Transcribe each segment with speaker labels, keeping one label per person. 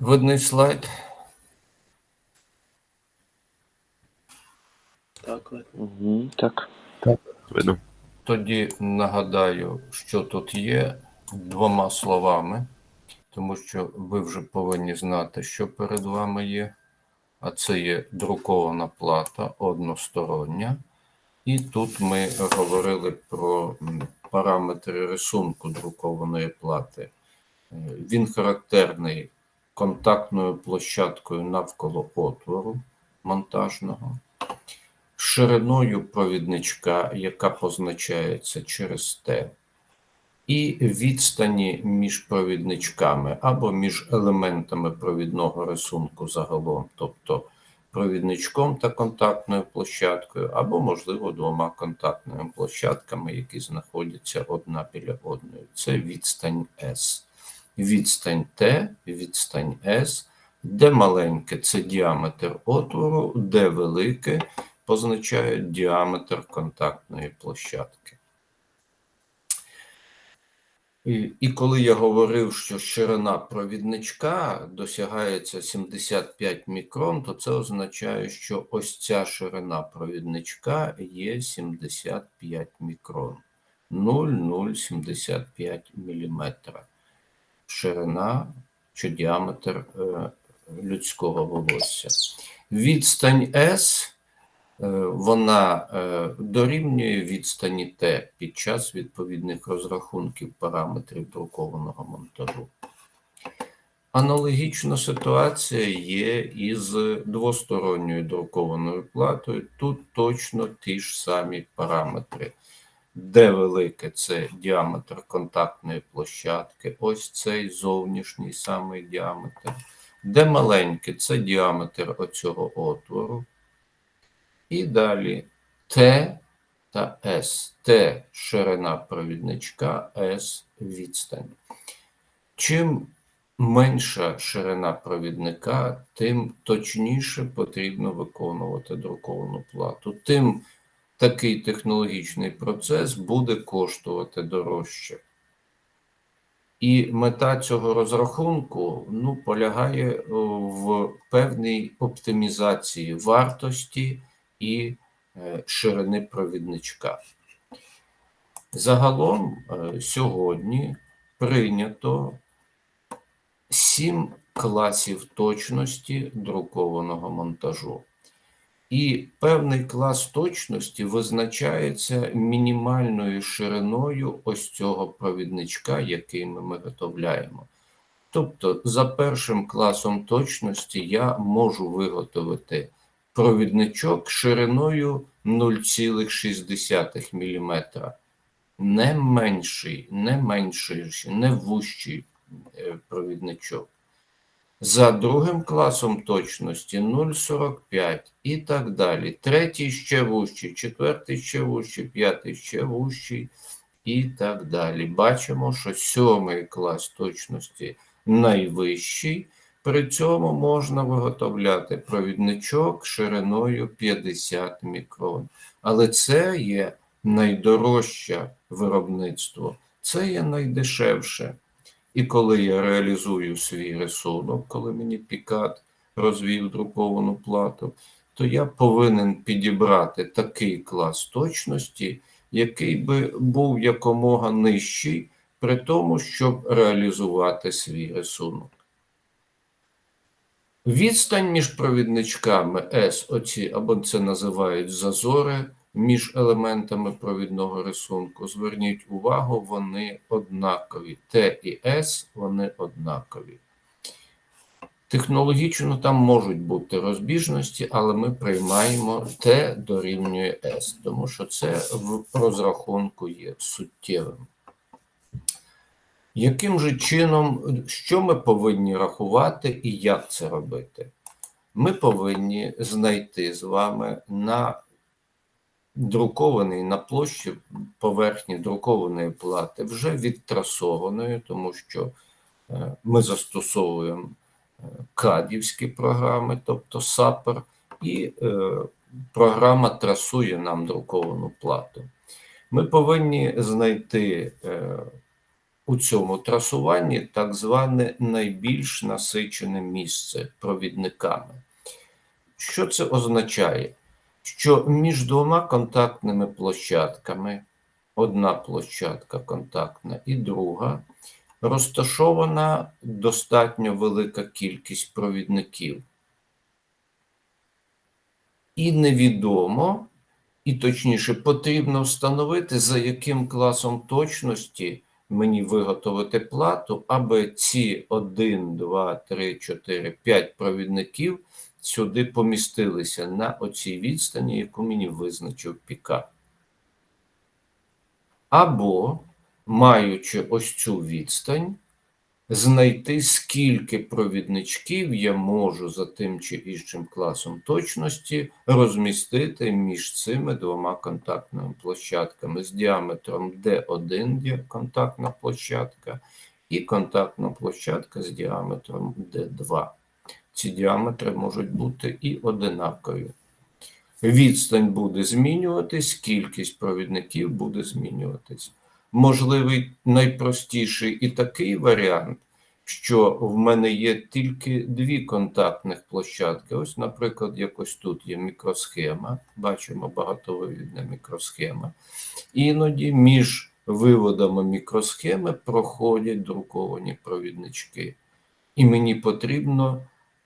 Speaker 1: Видний слайд.
Speaker 2: Так.
Speaker 3: Угу, так.
Speaker 4: Видно.
Speaker 1: Тоді нагадаю, що тут є двома словами, тому що ви вже повинні знати, що перед вами є. А це є друкована плата одностороння. І тут ми говорили про параметри рисунку друкованої плати. Е, Він характерний контактною площадкою навколо отвору монтажного шириною провідничка, яка позначається через Т, і відстані між провідничками або між елементами провідного рисунку загалом, тобто провідничком та контактною площадкою, або, можливо, двома контактними площадками, які знаходяться одна біля одної. Це відстань S. Відстань Т, відстань S, де маленьке це діаметр отвору, де велике позначають діаметр контактної площадки. І, і коли я говорив, що ширина провідничка досягається 75 мікрон, то це означає, що ось ця ширина провідничка є 75 мікрон. 0,075 міліметра. Ширина чи діаметр е, людського волосся. Відстань S е, вона е, дорівнює відстані Т під час відповідних розрахунків параметрів друкованого монтажу. Аналогічна ситуація є із двосторонньою друкованою платою. Тут точно ті ж самі параметри. Де велике це діаметр контактної площадки, ось цей зовнішній самий діаметр. Де маленьке це діаметр оцього отвору. І далі Т та С. Т ширина провідничка, С відстань. Чим менша ширина провідника, тим точніше потрібно виконувати друковану плату. Тим такий технологічний процес буде коштувати дорожче. І мета цього розрахунку ну, полягає в певній оптимізації вартості і е, ширини провідничка. Загалом е, сьогодні прийнято сім класів точності друкованого монтажу. І певний клас точності визначається мінімальною шириною ось цього провідничка, який ми виготовляємо. Тобто, за першим класом точності я можу виготовити провідничок шириною 0,6 мм. Не менший, не менший, не вущий е, провідничок. За другим класом точності 0,45 і так далі. Третій ще вущий, четвертий ще вущий, п'ятий ще вущий і так далі. Бачимо, що сьомий клас точності найвищий. При цьому можна виготовляти провідничок шириною 50 мікрон. Але це є найдорожче виробництво, це є найдешевше. І коли я реалізую свій рисунок, коли мені пікат розвів друковану плату, то я повинен підібрати такий клас точності, який би був якомога нижчий, при тому, щоб реалізувати свій рисунок. Відстань між провідничками S, оці, або це називають зазори між елементами провідного рисунку. Зверніть увагу, вони однакові. Т і С вони однакові. Технологічно там можуть бути розбіжності, але ми приймаємо Т дорівнює С, тому що це в розрахунку є суттєвим. Яким же чином, що ми повинні рахувати і як це робити? Ми повинні знайти з вами на друкований на площі поверхні друкованої плати, вже відтрасованою, тому що е, ми застосовуємо е, кадівські програми, тобто САПер, і е, програма трасує нам друковану плату. Ми повинні знайти у цьому трасуванні так зване найбільш насичене місце провідниками. Що це означає? Що між двома контактними площадками, одна площадка контактна і друга, розташована достатньо велика кількість провідників. І невідомо, і точніше, потрібно встановити, за яким класом точності мені виготовити плату, аби ці 1, 2, 3, 4, 5 провідників сюди помістилися на оцій відстані, яку мені визначив піка. Або, маючи ось цю відстань, знайти, скільки провідничків я можу за тим чи іншим класом точності розмістити між цими двома контактними площадками з діаметром D1 контактна площадка і контактна площадка з діаметром D2. Ці діаметри можуть бути і одинакові. Відстань буде змінюватись, кількість провідників буде змінюватись. Можливий найпростіший і такий варіант, що в мене є тільки дві контактних площадки. Ось, наприклад, якось тут є мікросхема, бачимо багатовивідна мікросхема. Іноді між виводами мікросхеми проходять друковані провіднички. І мені потрібно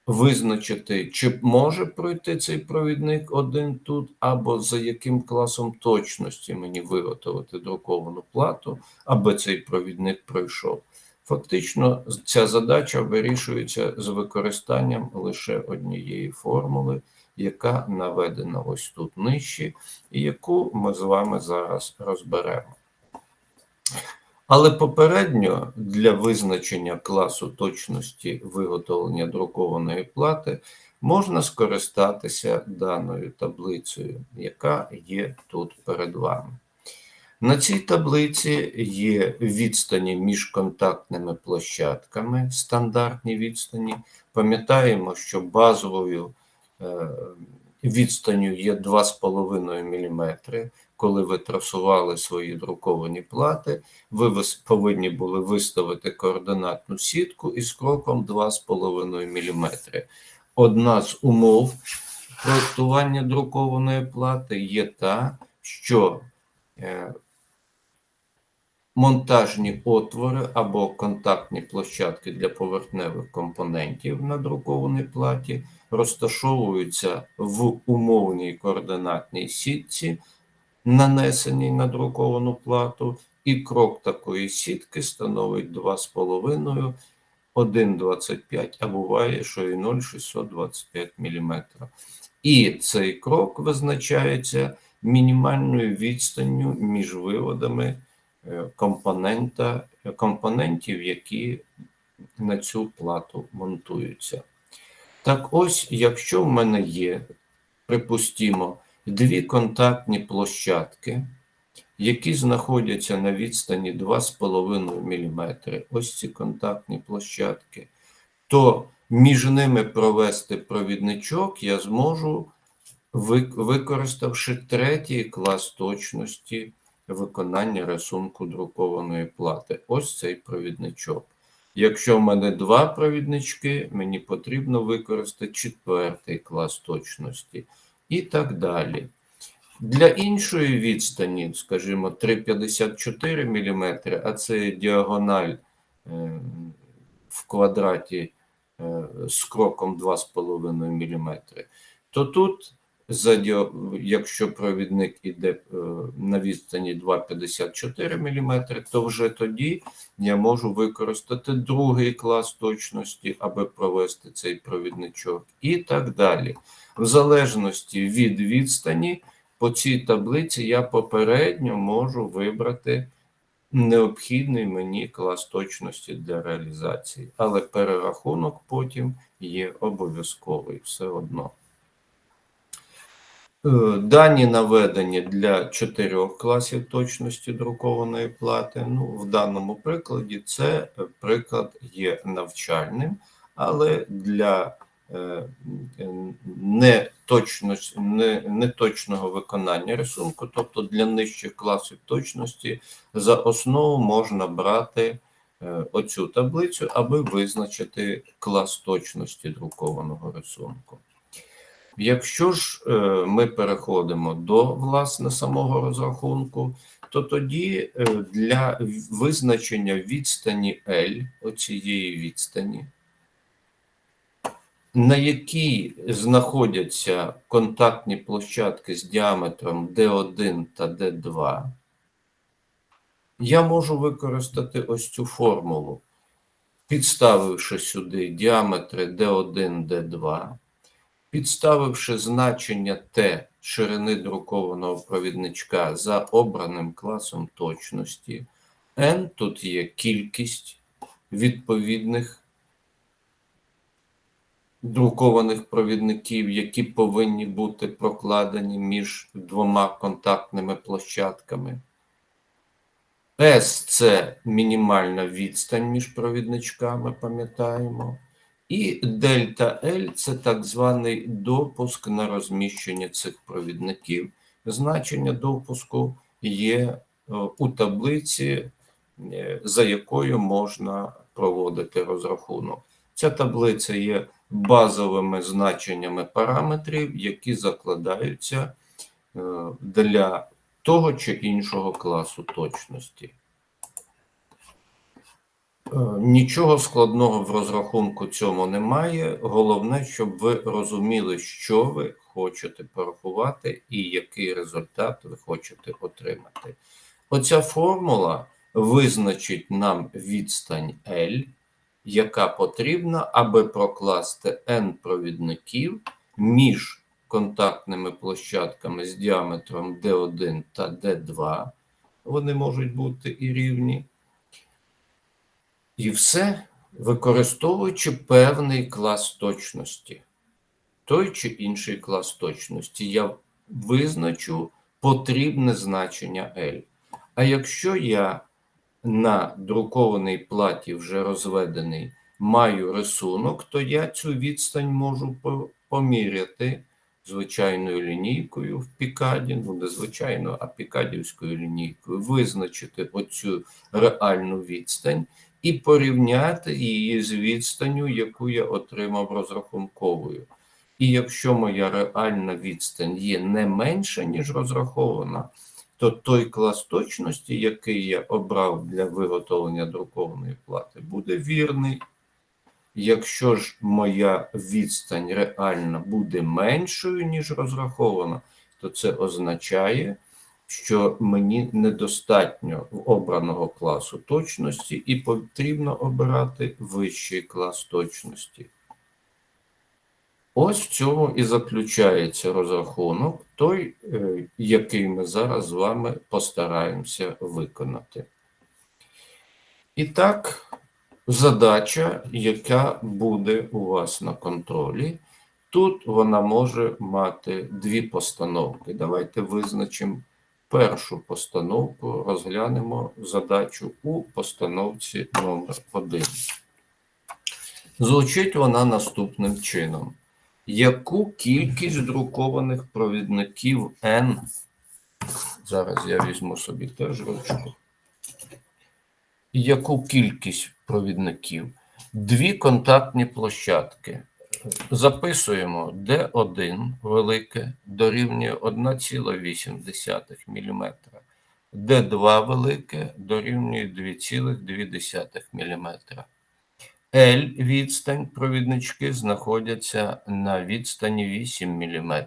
Speaker 1: визначити, чи може пройти цей провідник один тут, або за яким класом точності мені виготовити друковану плату, аби цей провідник пройшов. Фактично, ця задача вирішується з використанням лише однієї формули, яка наведена ось тут нижче, і яку ми з вами зараз розберемо. Але попередньо для визначення класу точності виготовлення друкованої плати можна скористатися даною таблицею, яка є тут перед вами. На цій таблиці є відстані між контактними площадками, стандартні відстані. Пам'ятаємо, що базовою е, відстанню є 2,5 мм. Коли ви трасували свої друковані плати, ви повинні були виставити координатну сітку із кроком 2,5 мм. Одна з умов проєктування друкованої плати є та, що е, монтажні отвори або контактні площадки для поверхневих компонентів на друкованій платі розташовуються в умовній координатній сітці, нанесеній на друковану плату, і крок такої сітки становить 2,5, 1,25, а буває, що і 0,625 мм. І цей крок визначається мінімальною відстанню між виводами е, компонента, компонентів, які на цю плату монтуються. Так ось, якщо в мене є, припустімо, дві контактні площадки, які знаходяться на відстані 2,5 мм, ось ці контактні площадки, то між ними провести провідничок я зможу, використавши третій клас точності виконання рисунку друкованої плати. Ось цей провідничок. Якщо в мене два провіднички, мені потрібно використати четвертий клас точності і так далі. Для іншої відстані, скажімо, 3,54 мм, а це діагональ е, в квадраті е, з кроком 2,5 мм, то тут, якщо провідник іде е, на відстані 2,54 мм, то вже тоді я можу використати другий клас точності, аби провести цей провідничок, і так далі. В залежності від відстані, по цій таблиці я попередньо можу вибрати необхідний мені клас точності для реалізації, але перерахунок потім є обов'язковий все одно. Е, Дані наведені для чотирьох класів точності друкованої плати. Ну, в даному прикладі це е, приклад є навчальним, але для е, неточного виконання рисунку, тобто для нижчих класів точності, за основу можна брати е, оцю таблицю, аби визначити клас точності друкованого рисунку. Якщо ж е, ми переходимо до власне самого розрахунку, то тоді для визначення відстані L, оцієї відстані, на якій знаходяться контактні площадки з діаметром D1 та D2, я можу використати ось цю формулу, підставивши сюди діаметри D1, D2, підставивши значення Т ширини друкованого провідничка за обраним класом точності, N тут є кількість відповідних друкованих провідників, які повинні бути прокладені між двома контактними площадками. S – це мінімальна відстань між провідничками, пам'ятаємо. І дельта L – це так званий допуск на розміщення цих провідників. Значення допуску є е, у таблиці, е, за якою можна проводити розрахунок. Ця таблиця є базовими значеннями параметрів, які закладаються е, для того чи іншого класу точності. Е, Нічого складного в розрахунку цьому немає. Головне, щоб ви розуміли, що ви хочете порахувати і який результат ви хочете отримати. Оця формула визначить нам відстань L, яка потрібна, аби прокласти N провідників між контактними площадками з діаметром D1 та D2. Вони можуть бути і рівні. І все використовуючи певний клас точності. Той чи інший клас точності. Я визначу потрібне значення L. А якщо я на друкованій платі вже розведений маю рисунок, то я цю відстань можу поміряти звичайною лінійкою в Пікаді, ну не звичайно, а пікадівською лінійкою, визначити оцю реальну відстань і порівняти її з відстанню, яку я отримав розрахунковою. І якщо моя реальна відстань є не менша, ніж розрахована, то той клас точності, який я обрав для виготовлення друкованої плати, буде вірний. Якщо ж моя відстань реальна буде меншою, ніж розрахована, то це означає, що мені недостатньо обраного класу точності і потрібно обирати вищий клас точності. Ось в цьому і заключається розрахунок, той, е, який ми зараз з вами постараємося виконати. І так, задача, яка буде у вас на контролі, тут вона може мати дві постановки. Давайте визначимо першу постановку, розглянемо задачу у постановці номер 1. Звучить вона наступним чином. Яку кількість друкованих провідників N? Зараз я візьму собі теж ручку. Яку кількість провідників? Дві контактні площадки. Записуємо D1 велике дорівнює 1,8 мм. D2 велике дорівнює 2,2 мм. L відстань провіднички знаходяться на відстані 8 мм.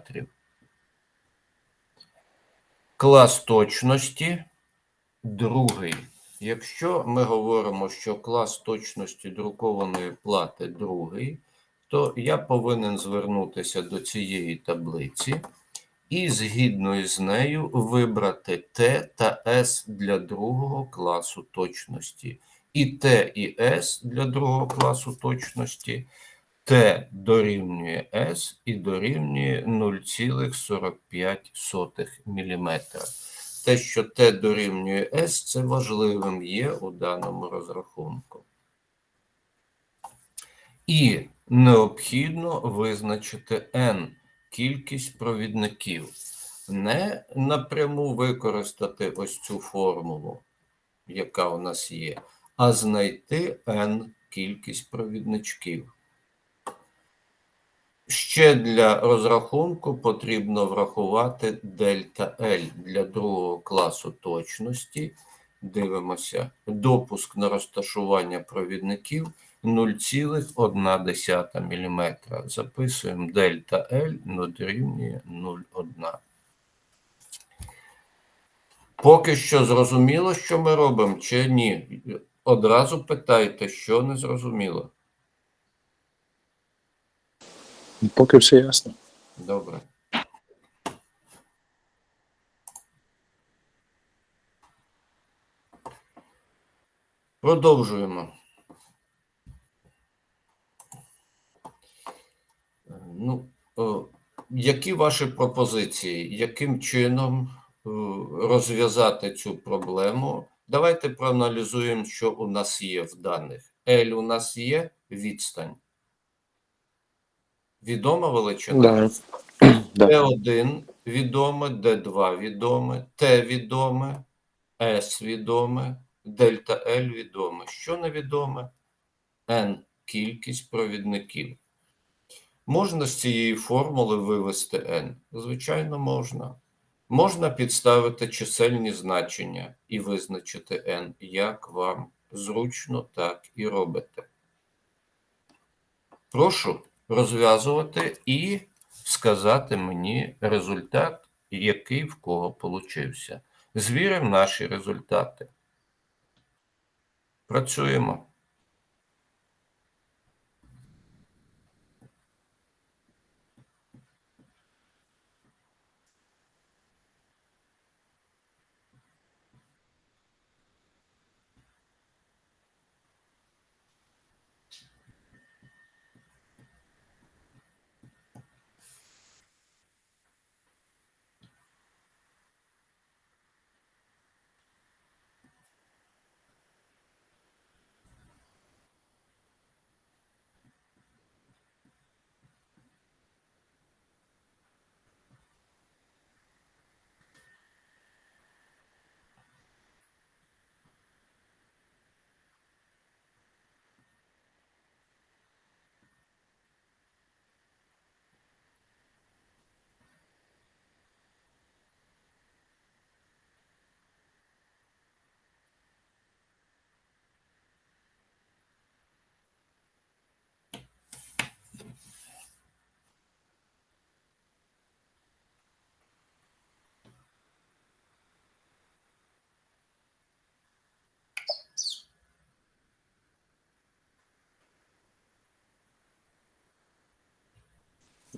Speaker 1: Клас точності другий. Якщо ми говоримо, що клас точності друкованої плати другий, то я повинен звернутися до цієї таблиці і згідно із нею вибрати Т та С для другого класу точності. І Т і С для другого класу точності. Т дорівнює С і дорівнює 0,45 мм. Те, що Т дорівнює С, це важливим є у даному розрахунку. І необхідно визначити N кількість провідників. Не напряму використати ось цю формулу, яка у нас є, а знайти n кількість провідничків. Ще для розрахунку потрібно врахувати дельта L для другого класу точності. Дивимося. Допуск на розташування провідників 0,1 мм. Записуємо дельта L дорівнює 0,1. Поки що зрозуміло, що ми робимо, чи ні? Одразу питайте, що не зрозуміло.
Speaker 2: Поки все ясно.
Speaker 1: Добре. Продовжуємо. Е, Ну, о, які ваші пропозиції? Яким чином е, розв'язати цю проблему? Давайте проаналізуємо, що у нас є в даних. L у нас є відстань. Відома величина?
Speaker 2: Да. да.
Speaker 1: Т1 відоме, Д2 відоме, Т відоме, С відоме, дельта L відоме. Що невідоме? N кількість провідників. Можна з цієї формули вивести n? Звичайно, можна. Можна підставити чисельні значення і визначити n, як вам зручно, так і робите. Прошу розв'язувати і сказати мені результат, який в кого получився. Звіримо наші результати. Працюємо.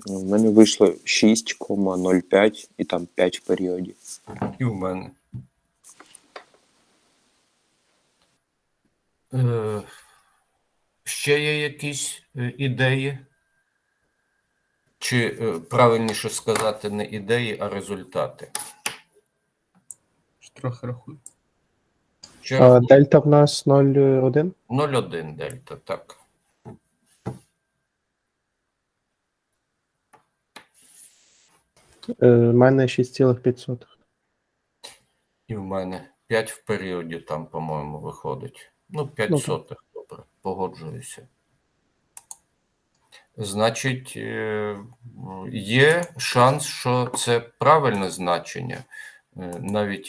Speaker 2: У мене вийшло 6,05 і там 5 в періоді.
Speaker 1: І в мене. Е, ще є якісь е, ідеї? Чи е, правильніше сказати, не ідеї, а результати?
Speaker 3: Трохи рахую.
Speaker 1: Чи
Speaker 4: А, Дельта в нас 0,1.
Speaker 1: 0,1 дельта, так.
Speaker 4: У мене 6,5.
Speaker 1: І в мене 5 в періоді там, по-моєму, виходить. Ну, 5
Speaker 4: Ну,
Speaker 1: сотих, добре, погоджуюся. Значить, е, є шанс, що це правильне значення. Е, Навіть